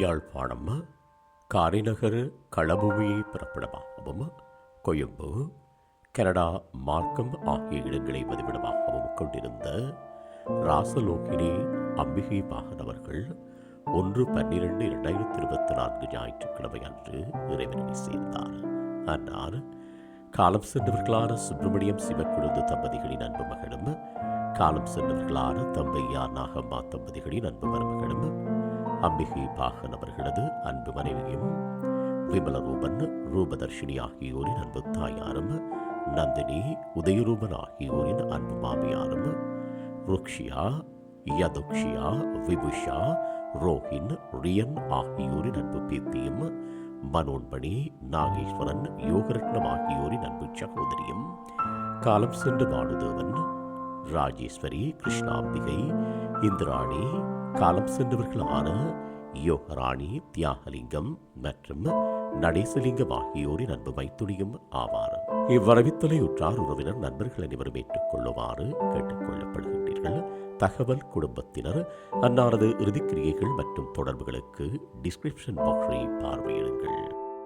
யாழ்ப்பாணம் காரிநகர் களபூமியை பிறப்பிடமாகவும் Colombo Canada Markham ஆகிய இடங்களை பதிவிடமாகவும் கொண்டிருந்த ராசலோகினி அம்பிகை பாகன் அவர்கள் ஒன்று பன்னிரண்டு இரண்டாயிரத்தி இருபத்தி நான்கு ஞாயிற்றுக்கிழமை அன்று இறைவனை சேர்ந்தார். அன்னார் காலம் சென்றவர்களான சுப்பிரமணியம் சிவக்குழுந்து தம்பதிகளின் அன்பு மகளும் காலம் சென்றவர்களான தம்பையா நாகம்மா தம்பதிகளின் அன்பு மருமகளும் அம்பிகை பாகன் அவர்களது அன்பு மனைவியும் விமலரூபன் ரூபதர்ஷினி ஆகியோரின் அன்பு தாயாரும் நந்தினி உதயரூபன் ஆகியோரின் அன்பு மாமியாரும் ருக்ஷியா யதுக்ஷியா விபுஷா ரோஹின் ரியன் ஆகியோரின் அன்பு பேத்தியும் மனோன்மணி நாகேஸ்வரன் யோகரத்னம் ஆகியோரின் அன்பு சகோதரியும் காலம் சென்று வாழுதேவன் ராஜேஸ்வரி கிருஷ்ணாம்பிகை இந்திராணி காலம் சென்றவர்களான யோகராணி தியாகலிங்கம் மற்றும் நடேசலிங்கம் ஆகியோரின் அன்பு மைத்துளியும் ஆவார். இவ்வரவித்தலை உற்றார் உறவினர் நண்பர்கள் அனைவரும் ஏற்றுக்கொள்ளுமாறு கேட்டுக்கொள்ளப்படுகின்றீர்கள். தகவல் குடும்பத்தினர் அன்னாரது இறுதிக்கிரியைகள் மற்றும் தொடர்புகளுக்கு டிஸ்கிரிப்ஷன் பாக்ஸை பார்வையிடுங்கள்.